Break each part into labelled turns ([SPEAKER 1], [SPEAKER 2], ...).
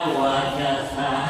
[SPEAKER 1] วั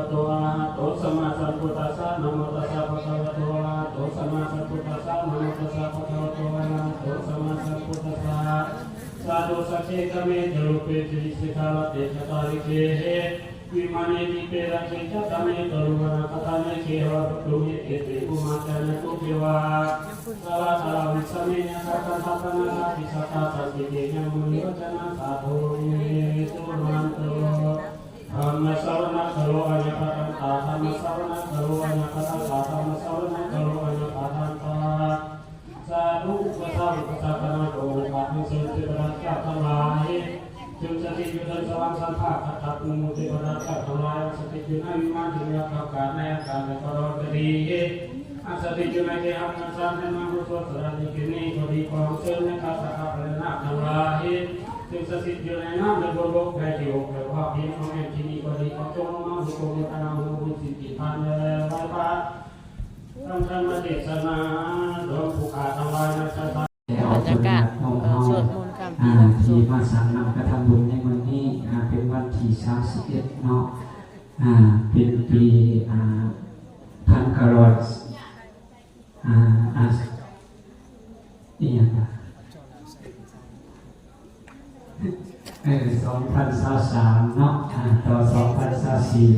[SPEAKER 1] วะโตอะระหะโตสัมมาสัมพุทธัสสะนะโมตัสสะภะคะวะโตอะระหะโตสัมมาสัมพุทธัสสะนะโมตัสสะภะคะวะโตอะระหะโตสัมมาสัมพุทธัสสะสาธุสัจเจกเมจโลเปจิสิกาลเตชะตาริเกเห विमाने दीपे रक्षे च तमे करुणा कथने केव तुमे केते कुमाचन कुपिवा सवा सवा विसमे सकल सकल साति सता सतिके मुनि वचन साधु ธรรมสรณะคารวะยะปะทังตาธรรมสรณะคารวะยะปะทังตาธรรมสรณะคารวะยะปะทังตาสาธุปะทังปะทังตาโอปะทังสุติปะทังกะทั้งหลายจงสติอยู่ในสว่างสัมภาคัตตักมุติปะทังกะทั้งหลายสติอยู่ในวิมานที่มีอาการในอาการและตลอดดีอาสติอยู่ในเทหังสัมเนมังกุศลสระดิกินีก็ดีความเชื่อในคาสะกะเป็นนาทั้งหลาย จึงสติอยู่ในน้ำในบนโลกแผ่ที่อกและว่าพิมพ์ของแม่ที่นี่ก็ดีก็จงมาสุขมุตนามุบุสิติพันธ์ไว้พระทำธรรมเทศนาโดยผู้ขาดทำลายนักสัตว์
[SPEAKER 2] บรรยากาศเอ่อสวดมนต์ข้ามปี
[SPEAKER 3] อ่า
[SPEAKER 2] ส
[SPEAKER 3] ที่มาสังนำกระทำบุญในวันนี้เป็นวันที่สามสิบเอ็ดเนาะเป็นปีพันกรอดอ่าอ่าอีกอย่างนะเออ สองพันสาสามเนาะต่อสองพันสาสี่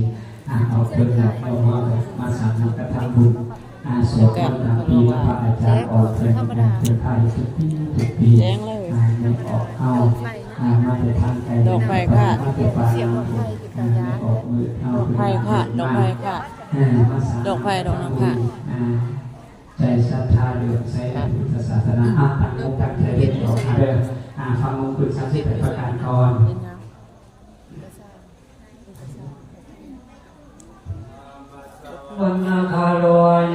[SPEAKER 3] อ่าเอาเป็นหลักเอามามาสั่งนำกระทำบุญอ่าสวดมนต์ปีพระอาจารย์ออกเป็นเป็นไทยทุกปีทุกปีอ่าไม่ออกเข้าอ่ามาแต่ทางไกล
[SPEAKER 2] ดอกไม้ค่ะ
[SPEAKER 3] มาแต่ป่าอ่าไม่ออกมือเข้า
[SPEAKER 2] ดอกไผ่ค่ะดอกไผ่ค่ะ
[SPEAKER 3] อ่ามาสา
[SPEAKER 2] ดอกไผ่ดอกน้ำค่ะ
[SPEAKER 3] ใจศรัทธาเลื่อมใสในพุทธศาสนาอ่าตั้งอตั้งใจเรียนออกมาเด้อ อ่าฟังมงคลสามสิบแปดประการก่อน
[SPEAKER 2] เป็นยัง
[SPEAKER 3] วันนาคาโล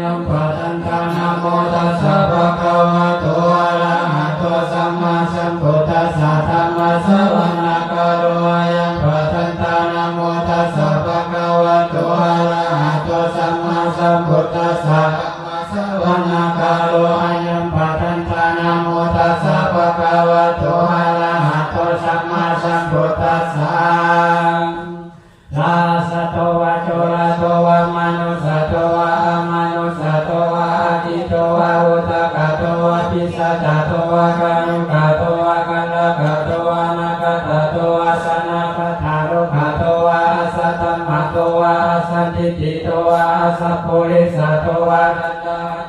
[SPEAKER 3] ยังปะทันตานะโมตัสสะภะคะวะโตอะระหะโตสัมมาสัมพุทธัสสะธัมมาสวนาคาโลยังปะทันตานะโมตัสสะภะคะวะโตอะระหะโตสัมมาสัมพุทธัสสะ สวนาคาโลยังปะทันตานาโมตัสสะภะคะวะโตอะระหะโตสัมมาสัมพุทธัสสะ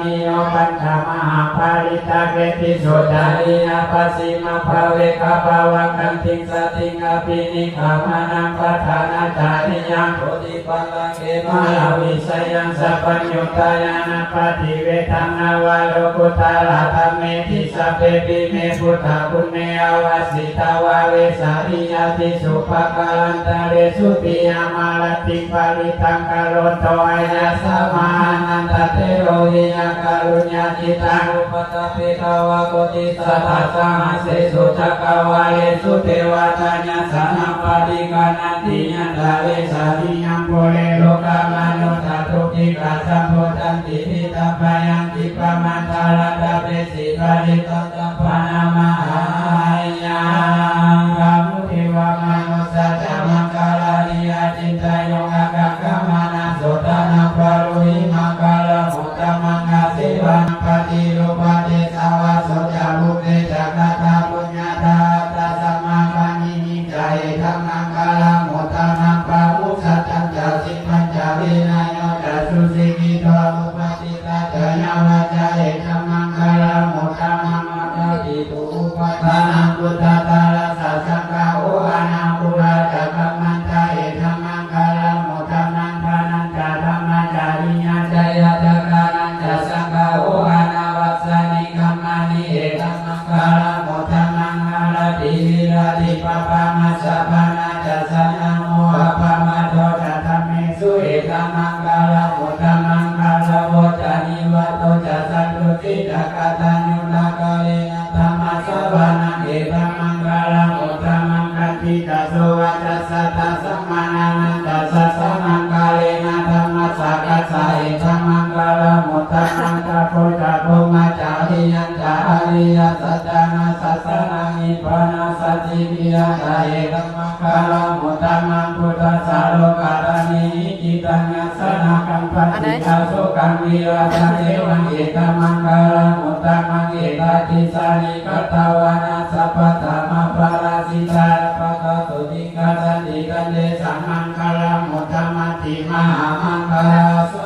[SPEAKER 3] มิโยปัญจมหาภาริตาเกติโสดานิยาปัสสิมาภาเวคาภาวะคันติงสติงอภินิขามมานังปัฏฐานาจาริยังโพธิปัลลังเกมาลาวิสยังสัพพัญญุตายานาปฏิเวทังนาวาโลกุตาลาธรรมเมทิสัพเพปิเมพุทธาคุณเมอวาสิตาวาเวสาริยติสุภกาลันตาเรสุติยามาลติปาริตังกโรโตอายาสมานันตเตโรมุทิยาการุญญาจิตังอุปตปิตาวะโกติสัทธาสหัสเสสุจักวาเลสุเทวตาญาสานัปฏิกานันติยันตาเวสานิยังโพเลาวาเลธัมมังคาลมุธรรม เอธังมังคาลมุตตมังคันติตาโสวัจสสะตาสัมมา ธัมมังคามุตตมังคาโพจาโพมาจาริยันจาริยสัจนาสัสสะนังนิพนาสัจิปิยะตาเอธัมมังคาลมุตตมังพุทธัสสะโลกาตานิจิตังยัสสะนาคัมปันติตาโสกังวิราชเทวังเอธัมมังคาลมุตตมังเอตาทิสานิกตตาวานาสัพพะธรรมปาราสิตาปะกะตุติกาสันติกันเดสัมมังคาลมุตตมัติมหามังคาลสุ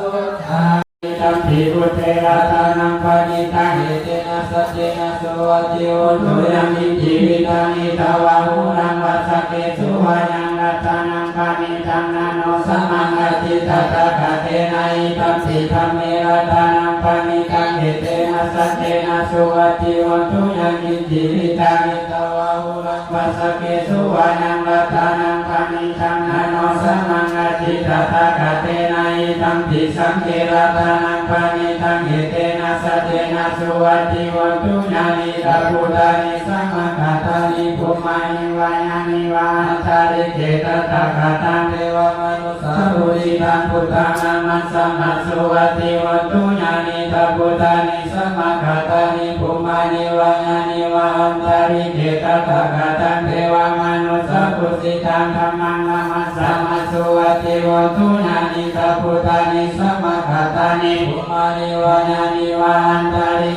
[SPEAKER 3] ทา ตัมภิพุทเทระตานังปานิตังเอเตนะสัจเจนะสวัจจิโอตุยังมิจิวิตานิตาวาหูรังวัสสะเกสุวายังรัตานา ปานิตังนาโนสัมมังอติตตะกะเทนะอิตัมสิธรรมเมระตานังปานิตังเอเตนะสัจเจนะสวัจจิโอตุยังมิจิวิตานิตาวาหุรังวัสสเกสุวายังรัตานังปานิตังนาโนสัมมังอติตตะกะเทนะอิตัมสิสังเกระตานังปานิตังเอเตนะสัจเจนะสุวัจจิวันตุญาณิตาพุทธานิสัมมาคาตานิภุมานิวายานิวาหัตาริเกตตาคาตังเทวมนุสสาภูริตังพุทธังนามัสสะมาสุวัจจิวัตุญาณิตาพุทธานิสัมมาคาตานิภุมานิวายานิวาหันตาริเกตตาคาตังเทวมนุสสาภูริตังธรรมังนามัสสะมาสุวัจจิวัตุญาณิตาพุทธานิสัมมาคาตานิภุมานิวายานิวาหันตาริ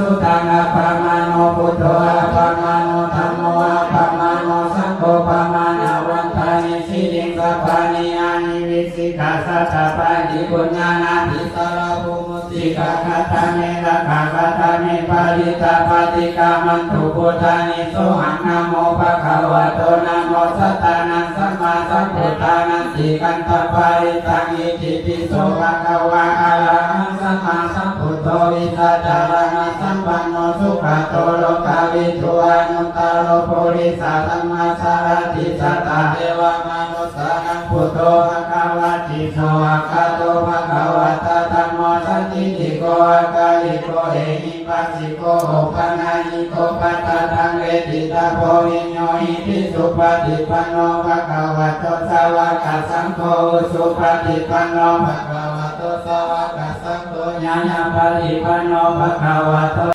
[SPEAKER 3] สุตังอภามาโนพุทโธอภามาโนธัมโมอภามาโนสังโฆปามานาวันทานิสิริงสัพานิยานิวิสิกาสัจจปานิปุญญานาทิสารภูมุติกาคาตาเมระคาคาตาเมปาริตาปาติกามันตุพุทธานิโสหังนะโมภะคะวะโตนะโมสัตตานังสัมมาสัมพุทธานันติกันตปาริตังอิติปิโสภะคะวะ สัตมมาสาติสัตตเทวมนุสสานังพุทโธภะคะวะติโสอะคะโตภะคะวะตะธัมโมสันติติโกอะกาลิโกเอหิปัสสิโกโอปัญญิโกปัตตะทังเวทิตาโพวิญโยหิปิสุปฏิปันโนภะคะวะโตสาวกสังโฆสุปฏิปันโนภะคะวะโตสาวกสังโฆญาณปฏิปันโนภะคะวะโต